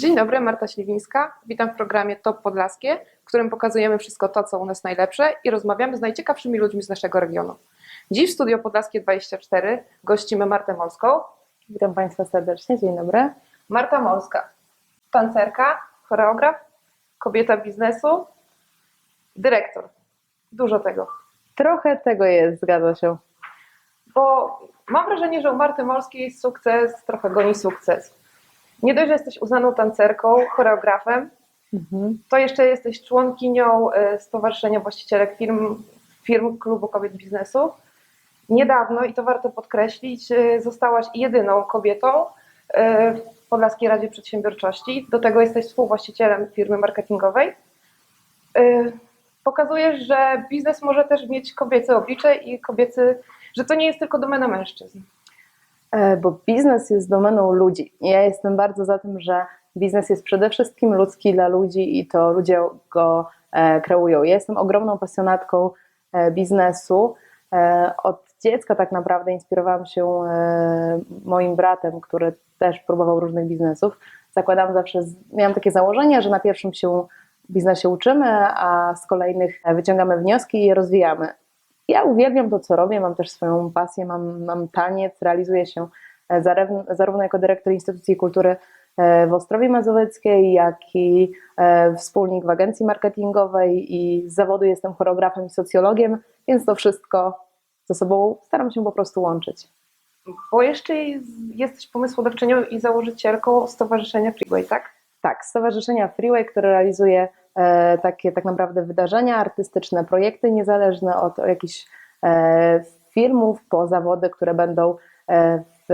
Dzień dobry, Marta Śliwińska. Witam w programie Top Podlaskie, w którym pokazujemy wszystko to, co u nas najlepsze i rozmawiamy z najciekawszymi ludźmi z naszego regionu. Dziś w Studio Podlaskie 24 gościmy Martę Molską. Witam Państwa serdecznie, dzień dobry. Marta Molska, tancerka, choreograf, kobieta biznesu, dyrektor. Dużo tego. Trochę tego jest, zgadza się. Bo mam wrażenie, że u Marty Molskiej sukces trochę goni sukces. Nie dość, że jesteś uznaną tancerką, choreografem, Mhm. to jeszcze jesteś członkinią e, Stowarzyszenia Właścicielek Firm, firm Klubu Kobiet Biznesu. Niedawno, i to warto podkreślić, e, zostałaś jedyną kobietą e, w Podlaskiej Radzie Przedsiębiorczości. Do tego jesteś współwłaścicielem firmy marketingowej. Pokazujesz, że biznes może też mieć kobiece oblicze i kobiecy, że to nie jest tylko domena mężczyzn. E, Bo biznes jest domeną ludzi. Ja jestem bardzo za tym, że biznes jest przede wszystkim ludzki dla ludzi i to ludzie go e, kreują. Ja jestem ogromną pasjonatką e, biznesu. Od dziecka tak naprawdę inspirowałam się moim bratem, który też próbował różnych biznesów. Zakładam zawsze, miałam takie założenie, że na pierwszym się biznesie uczymy, a z kolejnych wyciągamy wnioski i je rozwijamy. Ja uwielbiam to, co robię, mam też swoją pasję, mam, mam taniec, realizuję się e, zarówno, jako dyrektor Instytucji Kultury e, w Ostrowie Mazowieckiej, jak i e, wspólnik w agencji marketingowej i z zawodu jestem choreografem i socjologiem, więc to wszystko ze sobą staram się po prostu łączyć. Bo jeszcze jest- jesteś pomysłodawczynią i założycielką Stowarzyszenia Freeway, tak? Tak, Stowarzyszenia Freeway, które realizuje takie tak naprawdę wydarzenia artystyczne, projekty niezależne od jakichś e, filmów po zawody, które będą e, w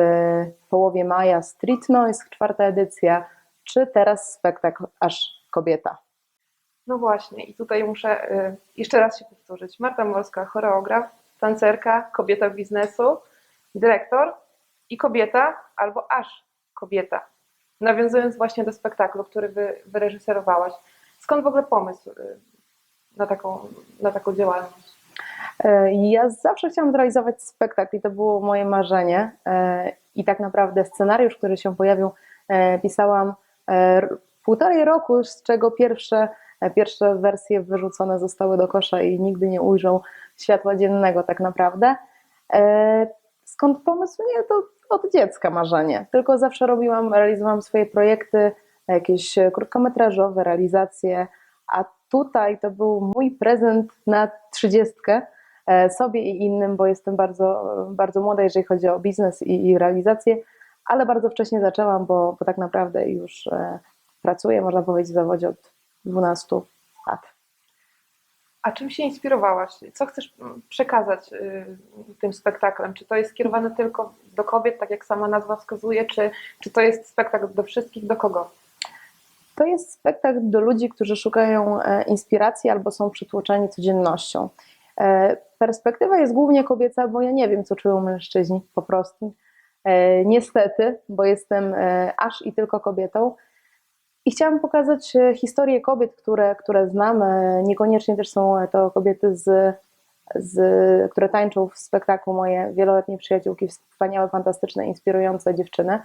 połowie maja Street Noise, czwarta edycja, czy teraz spektakl Aż Kobieta. No właśnie, i tutaj muszę jeszcze raz się powtórzyć. Marta Morska, choreograf, tancerka, kobieta biznesu, dyrektor i kobieta, albo aż kobieta. Nawiązując właśnie do spektaklu, który wy, wyreżyserowałaś. Skąd w ogóle pomysł y, na taką, na taką działalność? E, Ja zawsze chciałam zrealizować spektakl i to było moje marzenie. E, I tak naprawdę scenariusz, który się pojawił, e, pisałam półtorej roku, z czego pierwsze, pierwsze wersje wyrzucone zostały do kosza i nigdy nie ujrzą światła dziennego tak naprawdę. Skąd pomysł? Nie, to od dziecka marzenie. Tylko zawsze robiłam, realizowałam swoje projekty, jakieś e, krótkometrażowe, realizacje, a tutaj to był mój prezent na trzydziestkę e, sobie i innym, bo jestem bardzo, bardzo młoda, jeżeli chodzi o biznes i, i realizację, ale bardzo wcześnie zaczęłam, bo, bo tak naprawdę już e, pracuję, można powiedzieć, w zawodzie od 12 lat. A czym się inspirowałaś? Co chcesz mm, przekazać y, tym spektaklem? Czy to jest skierowane tylko do kobiet, tak jak sama nazwa wskazuje, czy, czy to jest spektakl do wszystkich, do kogo? To jest spektakl do ludzi, którzy szukają e, inspiracji albo są przytłoczeni codziennością. E, Perspektywa jest głównie kobieca, bo ja nie wiem, co czują mężczyźni po prostu. E, Niestety, bo jestem aż i tylko kobietą. I chciałam pokazać historię kobiet, które, które znam. Niekoniecznie też są to kobiety, z, z, które tańczą w spektaklu. Moje wieloletnie przyjaciółki, wspaniałe, fantastyczne, inspirujące dziewczyny.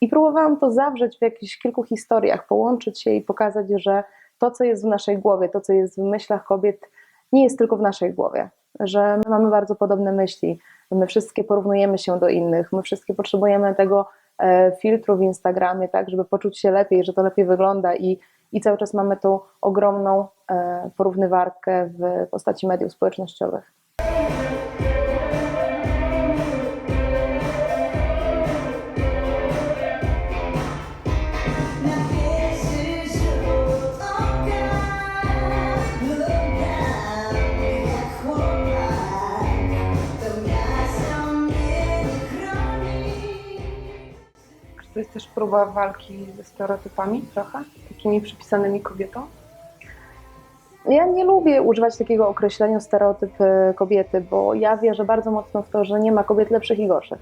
I próbowałam to zawrzeć w jakichś kilku historiach, połączyć się i pokazać, że to, co jest w naszej głowie, to, co jest w myślach kobiet, nie jest tylko w naszej głowie. Że my mamy bardzo podobne myśli, my wszystkie porównujemy się do innych, my wszystkie potrzebujemy tego e, filtru w Instagramie, tak, żeby poczuć się lepiej, że to lepiej wygląda i, i cały czas mamy tą ogromną e, porównywarkę w postaci mediów społecznościowych. Próba walki ze stereotypami trochę? Takimi przypisanymi kobietom? Ja nie lubię używać takiego określenia stereotyp e, kobiety, bo ja wierzę bardzo mocno w to, że nie ma kobiet lepszych i gorszych.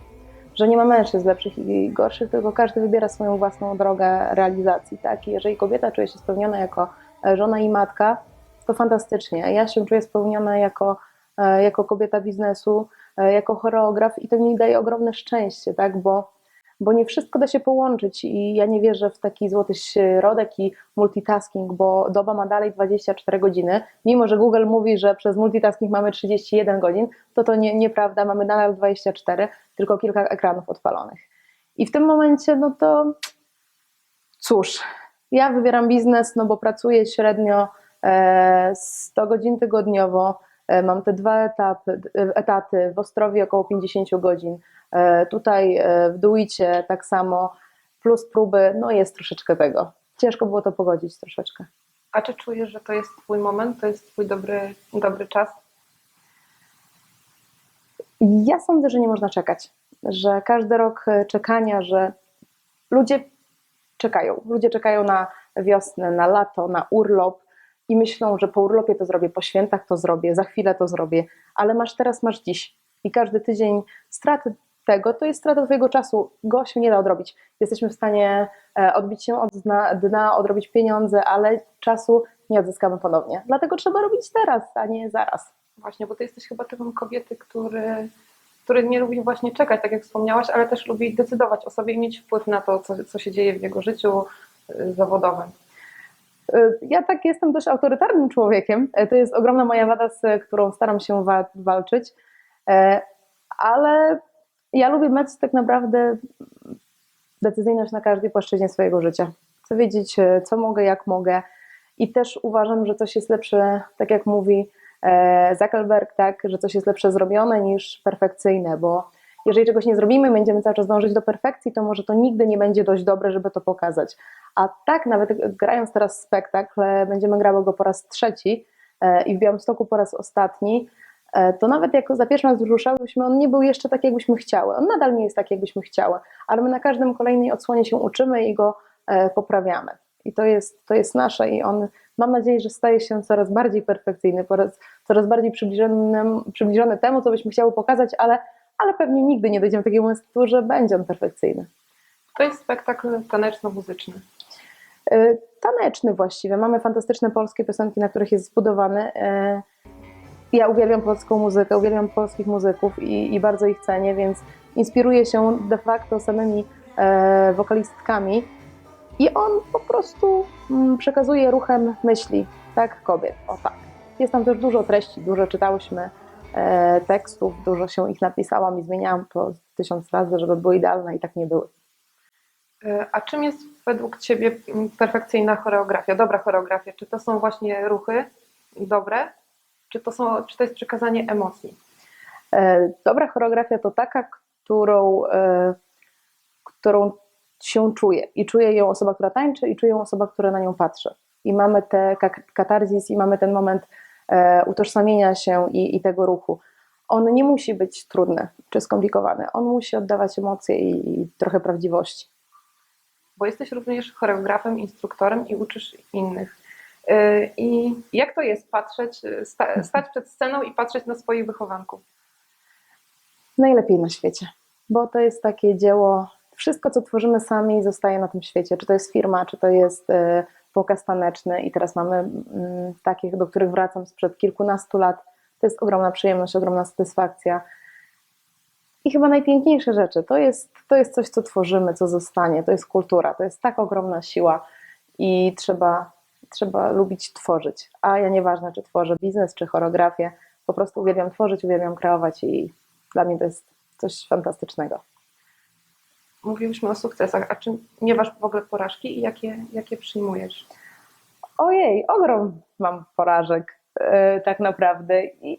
Że nie ma mężczyzn lepszych i gorszych, tylko każdy wybiera swoją własną drogę realizacji. Tak? I jeżeli kobieta czuje się spełniona jako e, żona i matka, to fantastycznie. Ja się czuję spełniona jako, e, jako kobieta biznesu, jako choreograf i to mi daje ogromne szczęście, tak? bo, bo nie wszystko da się połączyć i ja nie wierzę w taki złoty środek i multitasking, bo doba ma dalej 24 godziny. Mimo, że Google mówi, że przez multitasking mamy 31 godzin, to to nie, nieprawda, mamy nadal 24, tylko kilka ekranów odpalonych. I w tym momencie, no to cóż, ja wybieram biznes, no bo pracuję średnio e, 100 godzin tygodniowo, e, mam te dwa etapy, etaty, w Ostrowie około 50 godzin, e, tutaj e, w Duicie tak samo, plus próby, no jest troszeczkę tego. Ciężko było to pogodzić troszeczkę. A czy czujesz, że to jest twój moment, to jest twój dobry, dobry czas? Ja sądzę, że nie można czekać, że każdy rok e, czekania, że ludzie czekają. Ludzie czekają na wiosnę, na lato, na urlop i myślą, że po urlopie to zrobię, po świętach to zrobię, za chwilę to zrobię, ale masz teraz, masz dziś. I każdy tydzień straty tego to jest strata Twojego czasu. Go się nie da odrobić. Jesteśmy w stanie e, odbić się od dna, odrobić pieniądze, ale czasu nie odzyskamy ponownie. Dlatego trzeba robić teraz, a nie zaraz. Właśnie, bo ty jesteś chyba typem kobiety, który, który nie lubi właśnie czekać, tak jak wspomniałaś, ale też lubi decydować o sobie i mieć wpływ na to, co, co się dzieje w jego życiu y, zawodowym. Y, Ja tak jestem dość autorytarnym człowiekiem. Y, To jest ogromna moja wada, z którą staram się wa- walczyć. E, Ale ja lubię mieć tak naprawdę decyzyjność na każdej płaszczyźnie swojego życia. Chcę wiedzieć, e, co mogę, jak mogę. I też uważam, że coś jest lepsze, tak jak mówi e, Zuckerberg, tak, że coś jest lepsze zrobione niż perfekcyjne, bo jeżeli czegoś nie zrobimy, będziemy cały czas dążyć do perfekcji, to może to nigdy nie będzie dość dobre, żeby to pokazać. A tak, nawet grając teraz spektakl, będziemy grały go po raz trzeci e, i w Białymstoku po raz ostatni, e, to nawet jak za pierwszym raz ruszałyśmy, on nie był jeszcze tak, jakbyśmy chciały. On nadal nie jest tak, jakbyśmy chciały, ale my na każdym kolejnej odsłonie się uczymy i go e, poprawiamy. I to jest, to jest nasze i on, mam nadzieję, że staje się coraz bardziej perfekcyjny, coraz bardziej przybliżony, przybliżony temu, co byśmy chciały pokazać, ale, ale pewnie nigdy nie dojdziemy do takiego momentu, że będzie on perfekcyjny. To jest spektakl taneczno-muzyczny. Y, taneczny właściwie. Mamy fantastyczne polskie piosenki, na których jest zbudowany. Y, Ja uwielbiam polską muzykę, uwielbiam polskich muzyków i, i bardzo ich cenię, więc inspiruję się de facto samymi e, wokalistkami i on po prostu mm, przekazuje ruchem myśli, tak, kobiet, o tak. Jest tam też dużo treści, dużo czytałyśmy e, tekstów, dużo się ich napisałam i zmieniałam po tysiąc razy, żeby były idealne i tak nie były. Y, A czym jest według Ciebie perfekcyjna choreografia, dobra choreografia? Czy to są właśnie ruchy dobre, czy to, są, czy to jest przekazanie emocji? E, Dobra choreografia to taka, którą, e, którą się czuje. I czuje ją osoba, która tańczy, i czuje ją osoba, która na nią patrzy. I mamy te katarzis, i mamy ten moment e, utożsamienia się i, i tego ruchu. On nie musi być trudny czy skomplikowany. On musi oddawać emocje i, i trochę prawdziwości. Bo jesteś również choreografem, instruktorem i uczysz innych. Y, I jak to jest patrzeć, sta, stać przed sceną i patrzeć na swoich wychowanków? najlepiej na świecie, bo to jest takie dzieło, wszystko co tworzymy sami zostaje na tym świecie, czy to jest firma, czy to jest e, pokaz taneczny i teraz mamy mm, takich, do których wracam sprzed kilkunastu lat, to jest ogromna przyjemność, ogromna satysfakcja. I chyba najpiękniejsze rzeczy, to jest, to jest coś, co tworzymy, co zostanie, to jest kultura, to jest tak ogromna siła i trzeba, trzeba lubić tworzyć, a ja nieważne, czy tworzę biznes, czy choreografię, po prostu uwielbiam tworzyć, uwielbiam kreować i dla mnie to jest coś fantastycznego. Mówiliśmy o sukcesach, a czy miewasz w ogóle porażki i jakie, jakie przyjmujesz? Ojej, ogrom mam porażek e, tak naprawdę i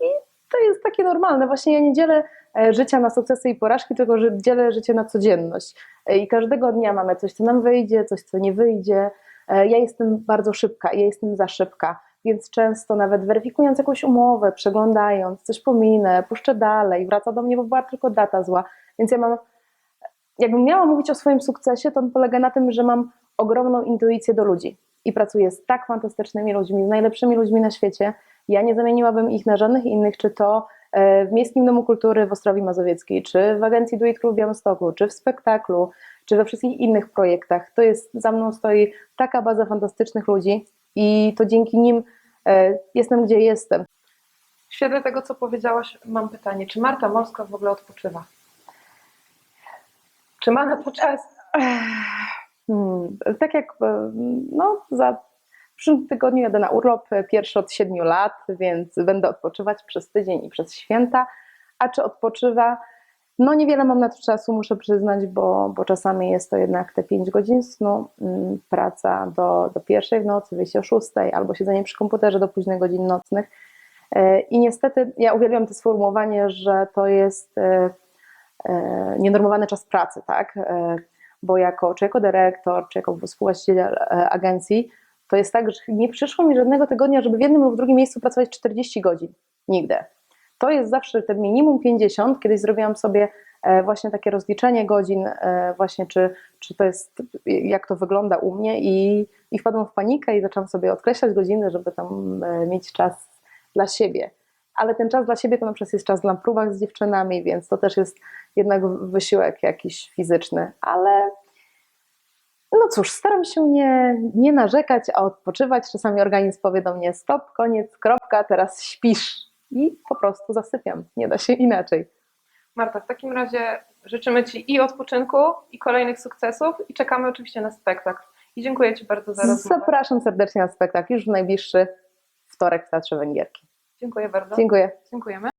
to jest takie normalne. Właśnie ja nie dzielę e, życia na sukcesy i porażki, tylko że dzielę życie na codzienność. E, I każdego dnia mamy coś, co nam wyjdzie, coś, co nie wyjdzie. Ja jestem bardzo szybka, ja jestem za szybka, więc często nawet weryfikując jakąś umowę, przeglądając, coś pominę, puszczę dalej, wraca do mnie, bo była tylko data zła. Więc ja mam jakbym miała mówić o swoim sukcesie, to on polega na tym, że mam ogromną intuicję do ludzi i pracuję z tak fantastycznymi ludźmi, z najlepszymi ludźmi na świecie. Ja nie zamieniłabym ich na żadnych innych, czy to e, w Miejskim Domu Kultury w Ostrowi Mazowieckiej, czy w Agencji Do It w Białymstoku, czy w spektaklu, czy we wszystkich innych projektach. To jest, za mną stoi taka baza fantastycznych ludzi i to dzięki nim e, jestem, gdzie jestem. W świetle tego, co powiedziałaś, mam pytanie, czy Marta Morska w ogóle odpoczywa? Czy ma na to czas? Hmm, tak jak e, no, za w przyszłym tygodniu jadę na urlop, pierwszy od siedmiu lat, więc będę odpoczywać przez tydzień i przez święta. A czy odpoczywa? No niewiele mam na to czasu, muszę przyznać, bo, bo czasami jest to jednak te 5 godzin snu, mm, praca do, do pierwszej w nocy, wyjście o szóstej, albo siedzenie przy komputerze do późnych godzin nocnych. E, I niestety ja uwielbiam to sformułowanie, że to jest e, nienormowany czas pracy, tak? E, bo jako, czy jako dyrektor, czy jako współwłaściciel e, agencji, to jest tak, że nie przyszło mi żadnego tygodnia, żeby w jednym lub w drugim miejscu pracować 40 godzin. Nigdy. To jest zawsze te minimum 50. Kiedyś zrobiłam sobie e, właśnie takie rozliczenie godzin, e, właśnie czy, czy to jest, jak to wygląda u mnie i, i wpadłam w panikę i zaczęłam sobie odkreślać godziny, żeby tam e, mieć czas dla siebie. Ale ten czas dla siebie to na przykład jest czas na próbach z dziewczynami, więc to też jest jednak wysiłek jakiś fizyczny, ale no cóż, staram się nie, nie narzekać, a odpoczywać. Czasami organizm powie do mnie stop, koniec, kropka, teraz śpisz i po prostu zasypiam. Nie da się inaczej. Marta, w takim razie życzymy Ci i odpoczynku, i kolejnych sukcesów i czekamy oczywiście na spektakl. I dziękuję Ci bardzo za rozmowę. Zapraszam serdecznie na spektakl już w najbliższy wtorek w Teatrze Węgierki. Dziękuję bardzo. Dziękuję. Dziękujemy.